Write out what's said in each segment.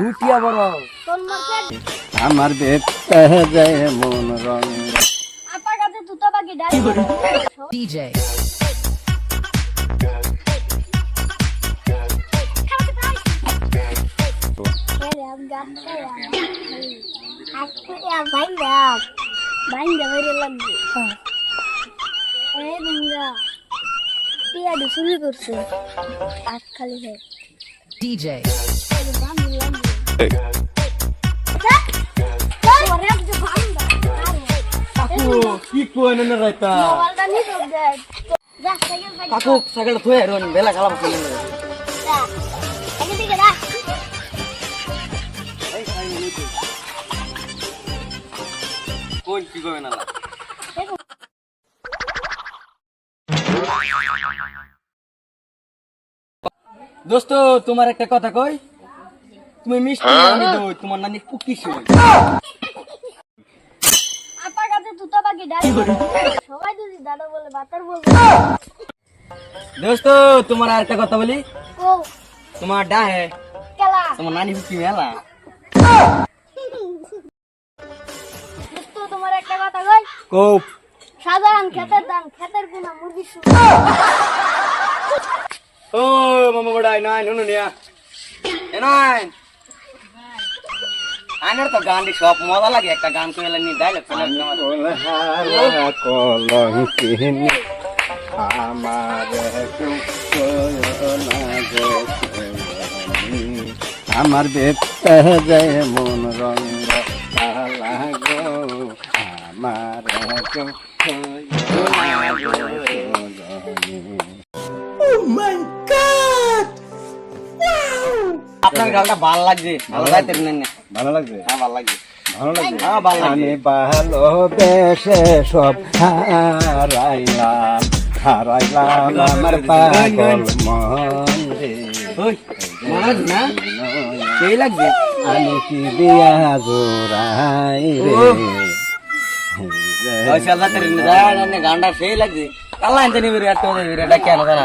দুটিয়া বড় আমার যায় মন কাছে ডালি DJ. শুরু করছে আজ খালি হে DJ. কি কই না রাইতা? কাকু সাইকেল থুয়ে রন বেলা খালাম কোন কি কবে না দোস্ত তোমার একটা কথা কই? তুমি মিষ্টি নানি দো তোমার নানি কুকি শুই আপা কাছে তুতা পাখি ডালি সবাই যদি দাদা বলে বাতার বলবে। দোস্ত তোমার আর একটা কথা বলি। ও তোমার ডাহে কেলা। তোমার নানি কুকি মেলা। দোস্ত তোমার একটা কথা কই? কোপ। সাধারণ খেতের দান খেতের গুণা মুরগি ও মামা বড়াই নাই নুনু নিয়া। এ নাই আইনার তো গান সব মজা লাগে, একটা গান কইলে নি ডাইলগ কলঙ্কিন আমার আমার বেপে যায় মন রঙ কালা গো, আমার আপনার গানটা ভালো লাগছে ভালো যাইতে নেন ভালো লাগছে হ্যাঁ ভালো লাগছে ভালো লাগছে হ্যাঁ ভালো লাগছে আমি ভালোবেসে সব হারাইলাম হারাইলাম আমার পাগল মন রে লাগছে আমি কি দিয়া জোড়াই রে গানটা সেই লাগছে কালা আনতে নিবি রে কেন জানা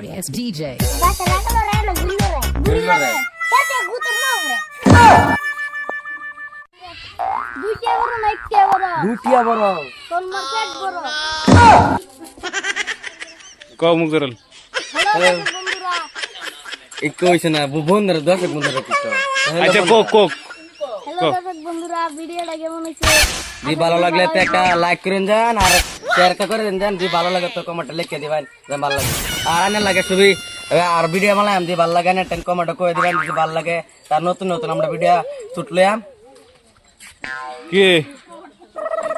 it's DJ. বন্ধুরা দর্শক বন্ধুরা আচ্ছা কোক কোক বন্ধুরা ভিডিওটা কেমন হয়েছে যদি ভালো লাগলে তো একটা লাইক করে যান আর শেয়ার করে দেন যদি ভালো লাগে তো কমেন্ট লিখে দিবেন ভালো লাগে আর আনে লাগে সবই আর ভিডিও মালাম যদি ভালো লাগে না টেন কমেন্ট করে দিবেন যদি ভালো লাগে তার নতুন নতুন আমরা ভিডিও ছুটলাম কি?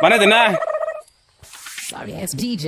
বানাই দে না। DJ.